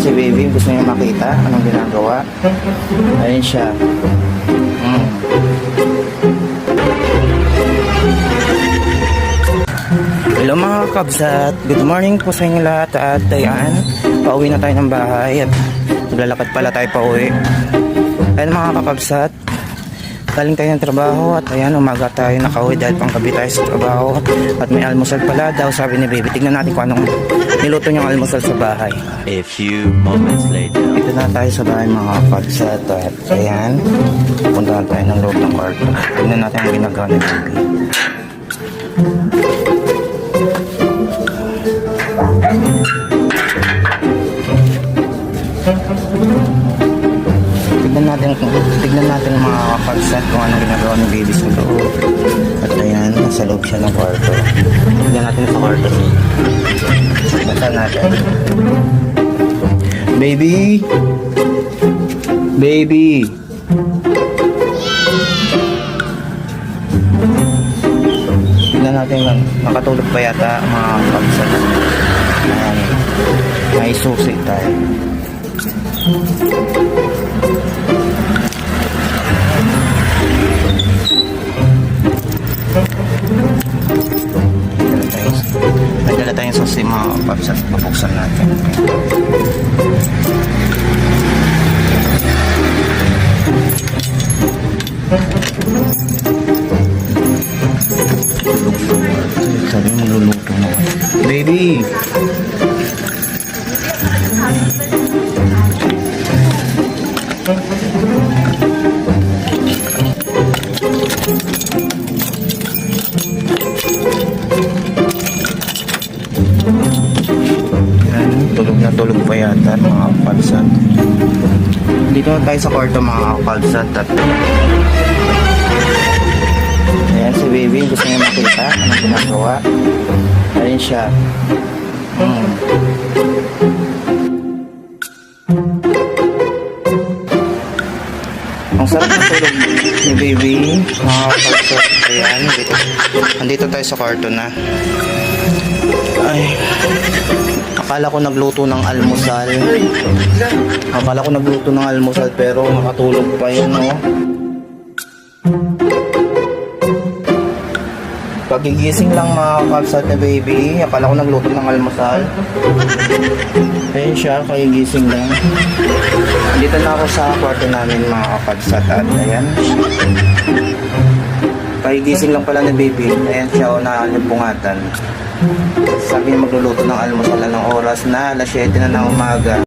si baby, gusto niya makita anong ginagawa. Ayun siya. Mm. Hello mga kabsat, good morning po sa inyo lahat at ayan, pauwi na tayo ng bahay at maglalakad pala tayo pauwi. Ayan mga kakabsat, galing tayo ng trabaho at ayan, umaga tayo nakauwi dahil panggabi tayo sa trabaho at may almusal pala daw sabi ni baby. Tignan natin kung anong niluto niyang almusal sa bahay. A few moments later. Dito na tayo sa bahay mga kapagsa at ayan, punta na tayo ng loob ng kwarto. Tignan natin ang ginagawa ni baby. Kapagsa kung anong ginagawa ni baby sa loob. At ayan, nasa loob siya ng kwarto. Tignan natin sa kwarto niya. Basta natin. Baby! Baby! Tignan natin lang. Nakatulog pa yata mga kapsat. Ayan. May susi tayo. Susi mga kapsat. Mabuksan natin. Sabi mo luluto mo. Baby! Yan, tulog na tulog pa yata mga kapalsat. Dito na tayo sa kwarto mga kapalsat at Ayan si baby, gusto niya makita anong ginagawa. Ayun siya. Hmm. Ang sarap ng tulog ni baby. Mga kapatid. Ayan, dito. Andito tayo sa kwarto na. Akala ko nagluto ng almusal. Akala ko nagluto ng almusal pero nakatulog pa yun, no? Pagigising lang mga kapsat na baby. Akala ko nagluto ng almusal. Ayun siya, kagigising lang. Dito na ako sa kwarto namin mga kapsat at ayan. Kagigising lang pala ni baby. Ayan siya o nalimpungatan. Sabi niya magluluto ng almusal ng oras na alas 7 na ng umaga.